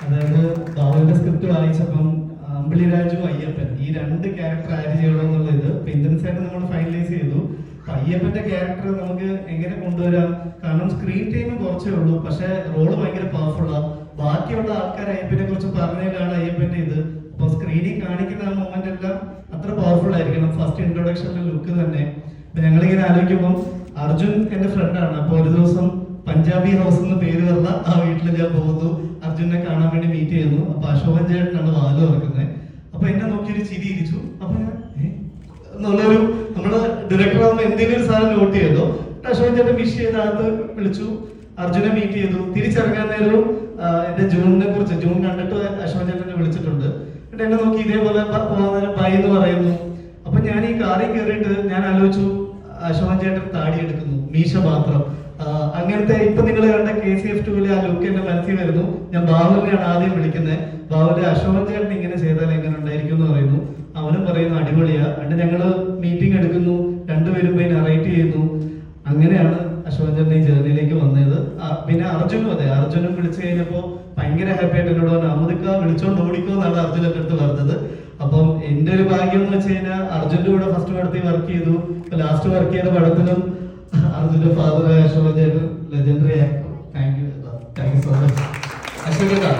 അതായത് ബാബുവിന്റെ സ്ക്രിപ്റ്റ് വായിച്ചപ്പം അമ്പിളി രാജു അയ്യപ്പൻ ഈ രണ്ട് ക്യാരക്ടർ ആഡ് ചെയ്യണം എന്നുള്ള ഇത് ഇപ്പൊ ഇന്ദ്രൻസായിട്ട് നമ്മൾ ഫൈനലൈസ് ചെയ്തു. അയ്യപ്പന്റെ ക്യാരക്ടർ നമുക്ക് എങ്ങനെ കൊണ്ടുവരാം? കാരണം സ്ക്രീൻ ടൈം കുറച്ചേ ഉള്ളൂ പക്ഷെ റോൾ ഭയങ്കര പവർഫുള്ളാ ബാക്കിയുള്ള ആൾക്കാർ അയ്യപ്പനെ കുറിച്ച് പറഞ്ഞതിലാണ് അയ്യപ്പന്റെ ഇത്. അപ്പൊ സ്ക്രീനിൽ കാണിക്കുന്ന ആ മൊമെന്റ് എല്ലാം അത്ര പവർഫുൾ ആയിരിക്കണം. ഫസ്റ്റ് ഇൻട്രൊഡക്ഷനിലെ ലുക്ക് തന്നെ. ഞങ്ങളിങ്ങനെ ആലോചിക്കുമ്പോൾ അർജുൻ എന്റെ ഫ്രണ്ടാണ് അപ്പൊ ഒരു ദിവസം പഞ്ചാബി ഹൗസ് എന്ന് പേര് വന്ന ആ വീട്ടിൽ ഞാൻ പോകുന്നു. അർജുനെ കാണാൻ വേണ്ടി മീറ്റ് ചെയ്യുന്നു. അപ്പൊ അശോകൻ ചേട്ടനാണ് വാൽ തുറക്കുന്നത് അപ്പൊ എന്നെ നോക്കി ഒരു ചിരി ഇരിച്ചു അപ്പൊ ഞാൻ? എന്നുള്ളൊരു നമ്മൾ ഡയറക്ടർ ആകുമ്പോൾ എന്തെങ്കിലും സാധനം നോട്ട് ചെയ്തോ. അശോകൻ ചേട്ടൻ വിഷ് ചെയ്ത് അകത്ത് വിളിച്ചു. അർജുനെ മീറ്റ് ചെയ്തു. തിരിച്ചിറങ്ങാൻ നേരവും എന്റെ ജൂണിനെ കുറിച്ച് ജൂൺ കണ്ടിട്ട് അശോകൻ ചേട്ടനെ വിളിച്ചിട്ടുണ്ട്. എന്നിട്ട് എന്നെ നോക്കി ഇതേപോലെ ബൈ എന്ന് പറയുന്നു. അപ്പൊ ഞാൻ ഈ കാറിൽ കയറിയിട്ട് ഞാൻ ആലോചിച്ചു അശോകൻ ചേട്ടൻ താടി എടുക്കുന്നു. മീശ മാത്രം. അങ്ങനത്തെ ഇപ്പൊ നിങ്ങൾ കണ്ട കെ സി എഫ് ടുവിലെ ആ ലുക്ക് എന്റെ മനസ്സിൽ വരുന്നു. ഞാൻ ബാബുവിനെയാണ് ആദ്യം വിളിക്കുന്നത്. ബാബുവിന്റെ അശോകൻ ചേട്ടൻ ഇങ്ങനെ ചെയ്താൽ എങ്ങനെ ഉണ്ടായിരിക്കും എന്ന് പറയുന്നു. അവനും പറയുന്നു അടിപൊളിയാ. അണ്ട് ഞങ്ങൾ മീറ്റിംഗ് എടുക്കുന്നു. രണ്ടുപേരും പോയി നറേറ്റ് ചെയ്യുന്നു. അങ്ങനെയാണ് അശോകൻ ചേട്ടൻ ഈ ജേർണിയിലേക്ക് വന്നത്. പിന്നെ അർജുനും അതെ അർജുനും വിളിച്ചു കഴിഞ്ഞപ്പോ ഭയങ്കര ഹാപ്പി ആയിട്ട് എന്നോട് പറഞ്ഞു വിളിച്ചോണ്ട് ഓടിക്കോ എന്നാണ് അർജുൻ എന്റെ അടുത്ത് പറഞ്ഞത്. അപ്പം എന്റെ ഒരു ഭാഗ്യം എന്ന് വെച്ച് കഴിഞ്ഞാൽ അർജുന്റെ കൂടെ ഫസ്റ്റ് പടത്തിൽ വർക്ക് ചെയ്തു. ലാസ്റ്റ് വർക്ക് ചെയ്ത പടത്തിലും അർജുന്റെ ഫാദറായ അശോകൻ ചേട്ടൻ legendary actor thank you thank you so much ഞാൻ